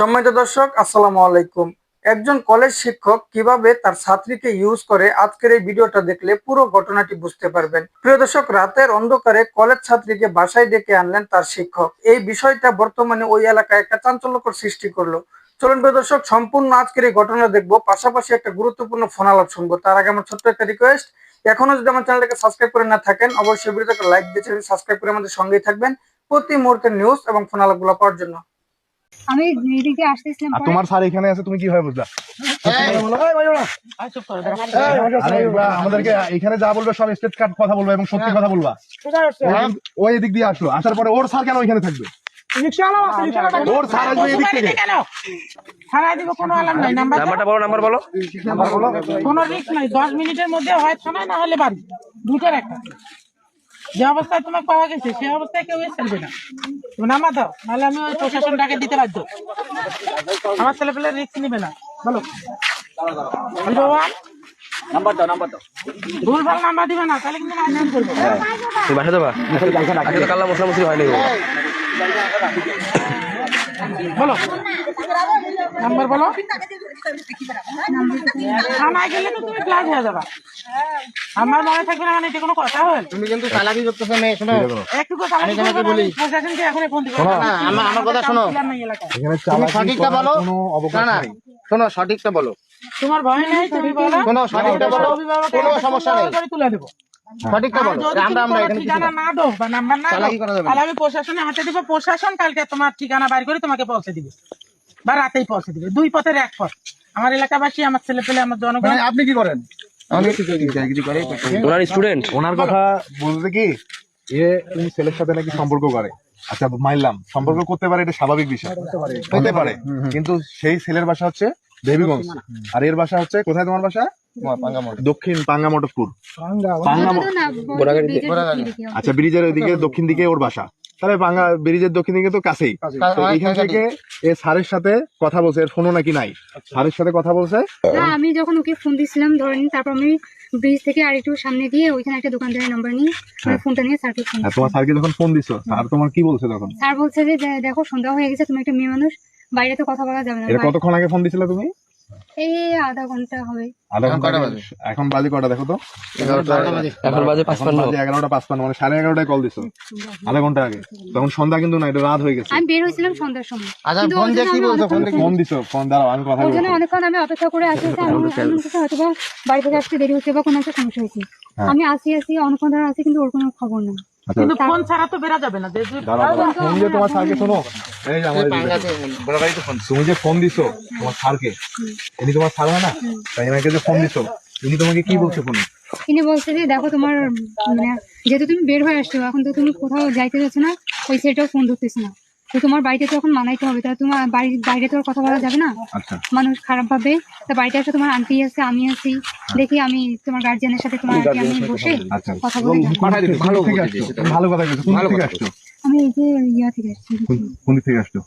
সম্মানিত দর্শক, আসসালামু আলাইকুম। একজন কলেজ শিক্ষক কীভাবে তার ছাত্রীকে ইউজ করে আজকের এই ভিডিওটা দেখলে পুরো ঘটনাটি বুঝতে পারবেন। প্রিয় দর্শক, রাতের অন্ধকারে কলেজ ছাত্রীকে বাসায় ডেকে আনলেন তার শিক্ষক। এই বিষয়টা বর্তমানে ওই এলাকায় একটা চাঞ্চল্যকর সৃষ্টি করল। চলুন প্রিয় দর্শক, সম্পূর্ণ আজকের এই ঘটনা দেখব। পাশাপাশি একটা গুরুত্বপূর্ণ ফোন আলাপ শুনব তার আগে আমার ছোট্ট একটা রিকোয়েস্ট এখনও যদি আমার চ্যানেলটাকে সাবস্ক্রাইব করে না থাকেন, অবশ্যই ভিডিওটাকে লাইক দিয়ে সাবস্ক্রাইব করে আমাদের সঙ্গেই থাকবেন। প্রতি মুহূর্তের নিউজ এবং ফোন আলাপগুলো পাওয়ার জন্য। আমি এদিকে আসতেছিলাম আর তোমার স্যার এখানে আছে তুমি কীভাবে বুঝলা? আমাদেরকে এখানে যা বলবে সব স্টেট কার্ড কথা বলবা এবং সত্যি কথা বলবা। ও- ও এদিক দিয়ে আসলো। আসার পরে ওর স্যার কেন ওইখানে থাকবে? ওর স্যার আসবে এদিক থেকে। থানায় দিব কোনো আলাম নাই। নাম্বার নাম্বারটা বলো বলো। নাম্বার বলো। কোনো রিস্ক নাই। দশ মিনিটের মধ্যে হয় থানায় না হলে বাড়ি। দুটোর একটা। যে অবস্থায় তোমাকে পাওয়া গেছে সে অবস্থায় কেউ এসে না। তুমি নামা দাও নাহলে আমি ওই প্রশাসনটাকে দিতে বাধ্য আমার ছেলে পেলে রিস্ক নিবে না। বলো। ভুল ভালো নাম্বার দিবে না তাহলে কিন্তু বাসা দেবা কাল্লা মশলা মশলি হয়নি বলো। নাম্বার বলো। থানায় গেলে তো তুমি ক্লাস হয়ে যাবা। আমার মনে থাকবে না মানে এটা কোনো কথা হল তুমি কিন্তু চালাকি করতেছো মেয়ে শোনো। একটু কথা আমি তোমাকে বলি। প্রশাসনকে এখন ফোন দিবে? আমার আমার কথা শোনো। এখানে তুমি চালাকি সঠিকটা বলো। না না শোনো সঠিকটা বলো। তোমার ভয় নেই তুমি বলো। শোনো সঠিকটা বলো। কোনো সমস্যা নেই। তুলে দেবো। সঠিকটা বলো। আমরা আমরা এখানে ঠিকানা না। না দাও বা নাম্বার না দাও চালাকি করা যাবে? না। তাহলে আমি প্রশাসনে হাতে দিব প্রশাসন কালকে তোমার ঠিকানা বাইর করে তোমাকে পৌঁছে দিবে। বা রাতেই পৌঁছে দিবে। দুই পথের এক পথ। আমার এলাকাবাসী আমার ছেলে পেলে আমার জনগণ। মানে আপনি কি করেন? আমি কিছু করি ওনার স্টুডেন্ট ওনার কথা বলতে কি এ তুমি ছেলের সাথে নাকি সম্পর্ক করে। আচ্ছা মানলাম। সম্পর্ক করতে পারে এটা স্বাভাবিক বিষয়। হতে পারে। কিন্তু সেই ছেলের বাসা হচ্ছে দেবীগঞ্জ। আর এর বাসা হচ্ছে কোথায় তোমার বাসা? দক্ষিণ পাঙ্গা দিকে। আচ্ছা ব্রিজের ওইদিকে দক্ষিণ দিকে ওর বাসা। তাহলে বাংলা ব্রিজের দক্ষিণ দিকে তো কাছেই। তো এইখান থেকে এ স্যারের সাথে কথা বলছে এর ফোনও নাকি নাই। স্যারের সাথে কথা বলছে? না আমি যখন ওকে ফোন দিছিলাম ধরেন তারপর আমি ব্রিজ থেকে আর একটু সামনে গিয়ে ওইখানে একটা দোকানদারের নাম্বার নিয়ে ফোনটা নিয়ে স্যারকে ফোন তোমার স্যারকে যখন ফোন দিছো স্যার তোমার কি বলছে তখন? স্যার বলছে যে দেখো সন্ধ্যা হয়ে গেছে তুমি একটা মেয়ে মানুষ বাইরে তো কথা বলা যাবে না কতক্ষণ আগে ফোন দিছিলে তুমি? এই আধা ঘণ্টা হবে। আধা ঘণ্টা এখন বাজে কটা দেখো তো? এখন বাজে পাঁচপান্ন। বাজে এগারোটা পাঁচপান্ন মানে সাড়ে এগারোটায় কল দিছো। আধা ঘণ্টা আগে। তখন সন্ধ্যা কিন্তু না এটা রাত হয়ে গেছে। আমি বের হয়েছিলাম সন্ধ্যার সময়। আচ্ছা ফোন দিয়ে কি বলছো ফোন অনেকক্ষণ- ফোন দিছো ফোন দাঁড়াও আমি কথা বলছি। অনেকক্ষণ আমি অপেক্ষা করে আছি যে আমি আমি হয়তো বাড়ি থেকে আসতে দেরি হচ্ছে বা কোনো একটা সমস্যা হয়েছে। হ্যাঁ। আমি আসি আসি অনেকক্ষণ ধরে আছি কিন্তু ওর কোনো খবর নেই। আচ্ছা কিন্তু ফোন ছাড়া তো বেরা যাবে না যে। ফোন দিয়ে তোমার স্যারকে শোনো। এই যে। তুমি যে ফোন দিছো তোমার স্যারকে ইনি তোমার স্যার হয় না? তাই এনাকে যে ফোন দিছো ইনি তোমাকে কি বলছো ফোনে? ইনি বলছে যে দেখো তোমার মানে যেহেতু তুমি বের হয়ে আসছো এখন তো তুমি কোথাও যাইতে যাচ্ছ না ওই সেটাও ফোন ধরতেছে না। তো তোমার বাড়িতে তো এখন মানাইতে হবে তাহলে তোমার বাড়ির বাইরে তো আর কথা বলা যাবে না? আচ্ছা। মানুষ খারাপ ভাবে তো বাড়িতে আসলে তোমার আন্টি আছে আমি আছি দেখি আমি তোমার গার্জিয়ানের সাথে তোমার আন্টি আমি বসে আচ্ছা কথা বলে যাব। ভালো আসছো? ভালো কথা আসছো? আমি এই যে ইয়া থেকে আসছি কোন- থেকে আসছো?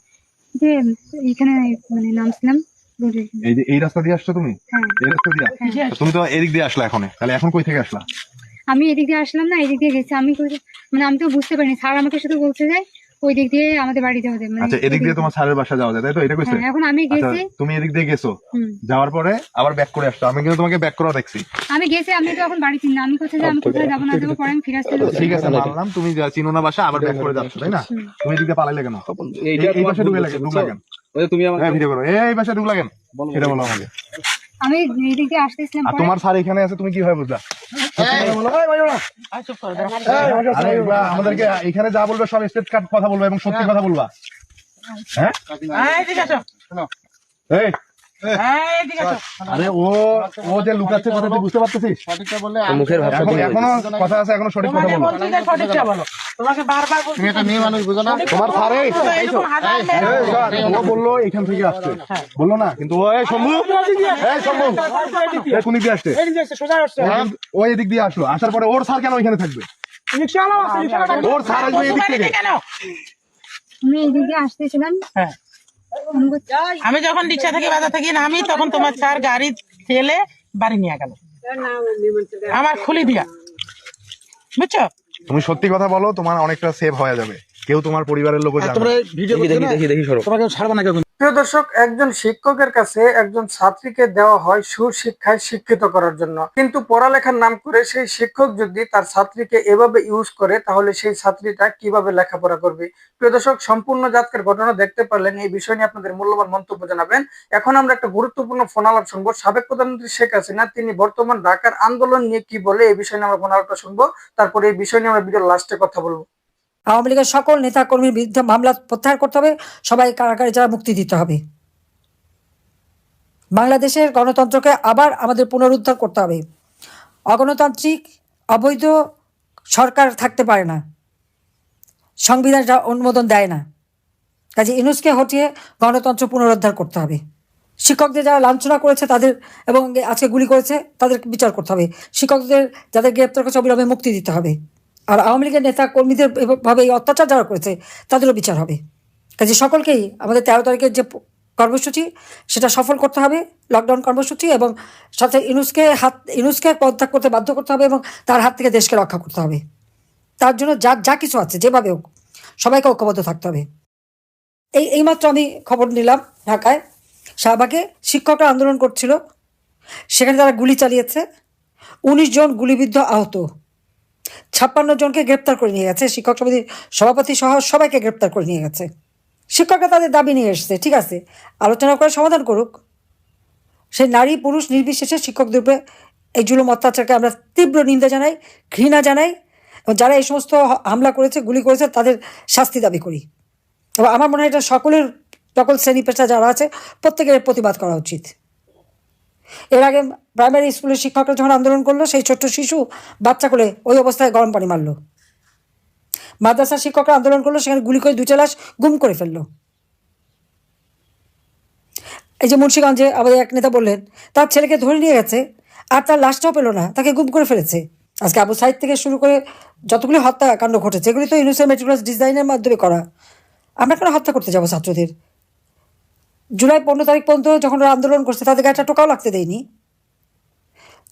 যে এখানে মানে নামছিলাম এই যে এই রাস্তা দিয়ে আসছো তুমি? হ্যাঁ। এই রাস্তা দিয়ে? হ্যাঁ। তুমি তো এদিক দিয়ে আসলা এখন তাহলে এখন কই থেকে আসলা? আমি এদিক দিয়ে আসলাম না এদিক দিয়ে গেছি। আমি মানে আমি তো বুঝতে পারিনি। স্যার আমাকে শুধু বলছে যে ওই দিক দিয়ে আমাদের বাড়ি যাওয়া মানে আচ্ছা এদিক দিয়ে তোমার স্যারের বাসা যাওয়া যায় তাই তো? এটা কইছে? হ্যাঁ, এখন আমি আচ্ছা গেছি। তুমি এদিক দিয়ে গেছো? হুম। যাওয়ার পরে আবার ব্যাক করে আসছো। আমি কিন্তু তোমাকে ব্যাক করা দেখছি। আমি গেছি আমি তো এখন বাড়ি চিনি না। আমি কোথায় যে আমি কোথায় যাব না যাব পরে আমি ফিরে আসতে ঠিক আছে মানলাম তুমি যা চিনো না বাসা আবার ব্যাক করে যাচ্ছ তাই না? তুমি এদিক দিয়ে পালাইলে কেন? এই- এই পাশে ঢুকে লাগে ঢুকলা কেন? তুমি হ্যাঁ ভিডিও করো। এই এই পাশে ঢুকলা কেন? সেটা বলো আমাকে। আমি এদিক আসতেছিলাম আর তোমার স্যার এখানে আছে তুমি কীভাবে বুঝলা? বা আমাদেরকে এখানে যা বলবে সব স্টেট কার্ড কথা বলবা এবং সত্যি কথা বলবা। হ্যাঁ? হ্যাঁ। এই হ্যাঁ। আরে ও ও যে লুকাচ্ছে কথা তুই বুঝতে পারতেছিস? মুখের ভাষা এখনও কথা আছে এখনও সঠিক কথা বলো। সঠিকটা বলো। তোমাকে বারবার তুমি একটা মেয়ে মানুষ বুঝো না? তোমার স্যার এই এরকম হাজার এই, মেয়ে- স্যার, ও বলল এখান থেকে আসছে বলল না। কিন্তু ও শম্ভু। এই শম্ভু। এই কোন দিক দিয়ে আসছে? ও এদিক দিয়ে আসলো। আসার পরে ওর স্যার কেন ওইখানে থাকবে? ওর স্যার আসবে এদিক থেকে। আমি এদিক আসতেছিলাম। হ্যাঁ। আমি যখন রিক্সা থেকে বাজার থেকে নামি তখন তোমার স্যার গাড়ি ঠেলে বাড়ি নিয়ে গেল। আমার খুলি দিয়া। বুঝছ? তুমি সত্যি কথা বলো তোমার অনেকটা সেভ হয়ে যাবে। কেউ তোমার পরিবারের লোক দেখি দেখি দেখি তোমাকে দেখি না সরো প্রিয় দর্শক, একজন শিক্ষকের কাছে একজন ছাত্রীকে দেওয়া হয় সুশিক্ষায় শিক্ষিত করার জন্য। কিন্তু পড়ালেখার নাম করে সেই শিক্ষক যদি তার ছাত্রীকে এভাবে ইউজ করে, তাহলে সেই ছাত্রীটা কীভাবে লেখাপড়া করবে? প্রিয় দর্শক, সম্পূর্ণ জাতকের ঘটনা দেখতে পারলেন, এই বিষয় নিয়ে আপনাদের মূল্যবান মন্তব্য জানাবেন। এখন আমরা একটা গুরুত্বপূর্ণ ফোন আলাপ শুনব। সাবেক প্রধানমন্ত্রী শেখ হাসিনা, তিনি বর্তমান ঢাকার আন্দোলন নিয়ে কি বলে, এই বিষয় নিয়ে আমরা ফোন আলাপটা শুনব। তারপরে এই বিষয় নিয়ে আমরা ভিডিওর লাস্টে কথা বলব। আওয়ামী লীগের সকল নেতা কর্মীর বিরুদ্ধে মামলা প্রত্যাহার করতে হবে। সবাই কারাগারে যারা মুক্তি দিতে হবে। বাংলাদেশের গণতন্ত্রকে আবার আমাদের পুনরুদ্ধার করতে হবে। অগণতান্ত্রিক, অবৈধ সরকার থাকতে পারে না। সংবিধান অনুমোদন দেয় না। কাজে ইনুসকে হটিয়ে গণতন্ত্র পুনরুদ্ধার করতে হবে। শিক্ষকদের যারা লাঞ্ছনা করেছে তাদের এবং আজকে গুলি করেছে তাদের বিচার করতে হবে। শিক্ষকদের, যাদের গ্রেপ্তার করেছে অবিলম্বে মুক্তি দিতে হবে। আর আওয়ামী লীগের নেতা কর্মীদের ভাবে এই অত্যাচার যারা করেছে, তাদেরও বিচার হবে। কাজে সকলকেই আমাদের তেরো তারিখের যে কর্মসূচি, সেটা সফল করতে হবে লকডাউন কর্মসূচি এবং সাথে ইনুসকে হাত ইনুসকে পদত্যাগ করতে বাধ্য করতে হবে এবং তার হাত থেকে দেশকে রক্ষা করতে হবে। তার জন্য যা যা কিছু আছে, যেভাবে হোক, সবাইকে ঐক্যবদ্ধ থাকতে হবে। এই, এইমাত্র আমি খবর নিলাম ঢাকায়। শাহবাগে শিক্ষকরা আন্দোলন করছিল। সেখানে তারা গুলি চালিয়েছে। উনিশ জন গুলিবিদ্ধ আহত। ছাপ্পান্ন জনকে গ্রেপ্তার করে নিয়ে গেছে। শিক্ষক সমিতির সভাপতি সহ সবাইকে গ্রেপ্তার করে নিয়ে গেছে। শিক্ষকরা তাদের দাবি নিয়ে এসেছে, ঠিক আছে? আলোচনা করে সমাধান করুক। সেই নারী, পুরুষ নির্বিশেষে শিক্ষকদের এই জুলুম অত্যাচারকে আমরা তীব্র নিন্দা জানাই, ঘৃণা জানাই এবং যারা এই সমস্ত হামলা করেছে, গুলি করেছে, তাদের শাস্তি দাবি করি। এবং আমার মনে হয় এটা সকলের সকল শ্রেণি পেশা যারা আছে, প্রত্যেকের প্রতিবাদ করা উচিত। এর আগে প্রাইমারি স্কুলের শিক্ষকরা যখন আন্দোলন করল, সেই ছোট্ট শিশু বাচ্চা করে ওই অবস্থায় গরম পানি মারলো। মাদ্রাসার শিক্ষকরা আন্দোলন করল, সেখানে গুলি করে দুইটা লাশ গুম করে ফেলল। এই যে মুন্সিগঞ্জে আমাদের এক নেতা বললেন, তার ছেলেকে ধরে নিয়ে গেছে, আর তার লাশটাও পেল না, তাকে গুম করে ফেলেছে। আজকে আবু সাইদ থেকে শুরু করে যতগুলি হত্যাকাণ্ড ঘটেছে, এগুলি তো ইউনিসেফ মেট্রিকুলাস ডিজাইনের মাধ্যমে করা। আমরা কেন হত্যা করতে যাব ছাত্রদের? জুলাই পনেরো তারিখ পর্যন্ত যখন ওরা আন্দোলন করছে তাদেরকে একটা টোকাও লাগতে দেয়নি।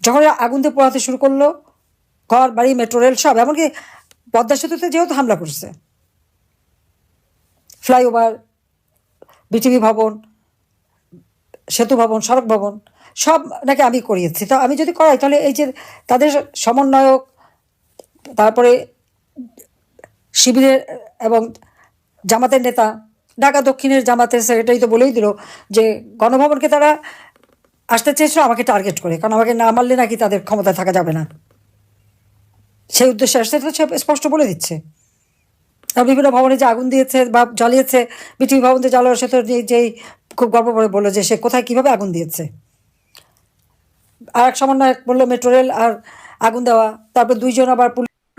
যখন ওরা আগুন দিয়ে পোড়াতে শুরু করল, ঘর, বাড়ি, মেট্রো, রেল সব, এমনকি পদ্মা সেতুতে যেহেতু হামলা করছে। ফ্লাইওভার, বিটিভি ভবন, সেতু ভবন, সড়ক ভবন, সব নাকি আমি করিয়েছি। তো আমি যদি করাই, তাহলে এই যে তাদের সমন্বয়ক, তারপরে শিবিরের এবং জামাতের নেতা ঢাকা দক্ষিণের জামাতের সেক্রেটারি তো বলেই দিল যে, গণভবনকে তারা আসতে চেয়েছিল, আমাকে টার্গেট করে। কারণ আমাকে না মারলে নাকি তাদের ক্ষমতায় থাকা যাবে না। সেই উদ্দেশ্যে আসছে তো সে স্পষ্ট বলে দিচ্ছে। আর বিভিন্ন ভবনে যে আগুন দিয়েছে বা জ্বালিয়েছে বিটিভি ভবন যে জ্বালানো, সে তো যেই খুব গর্ব করে বলল যে সে কোথায় কীভাবে আগুন দিয়েছে। আর এক সমন্বয়ক বলল, মেট্রো রেল আর আগুন দেওয়া। তারপর দুইজন আবার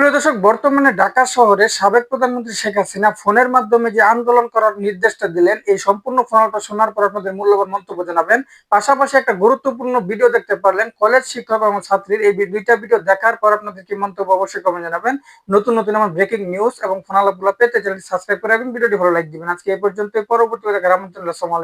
প্রিয় দর্শক, বর্তমানে ঢাকা শহরে সাবেক প্রধানমন্ত্রী শেখ হাসিনা ফোনের মাধ্যমে যে আন্দোলন করার নির্দেশটা দিলেন, এই সম্পূর্ণ ফোনটা শোনার পর আপনাদের মূল্যবান মন্তব্য জানাবেন। পাশাপাশি একটা গুরুত্বপূর্ণ ভিডিও দেখতে পারলেন কলেজ শিক্ষক এবং ছাত্রীর। এই দুইটা ভিডিও দেখার পর আপনাদের কি মন্তব্য অবশ্যই কমেন্ট জানাবেন। নতুন নতুন আমার ব্রেকিং নিউজ এবং ফোনালাপগুলো পেতে চ্যানেলটি সাবস্ক্রাইব করে রাখবেন। ভিডিওটি ভালো লাইক দিবেন। আজকে এই পর্যন্ত পরবর্তী দেখার আমন্ত্রণ আসসালামু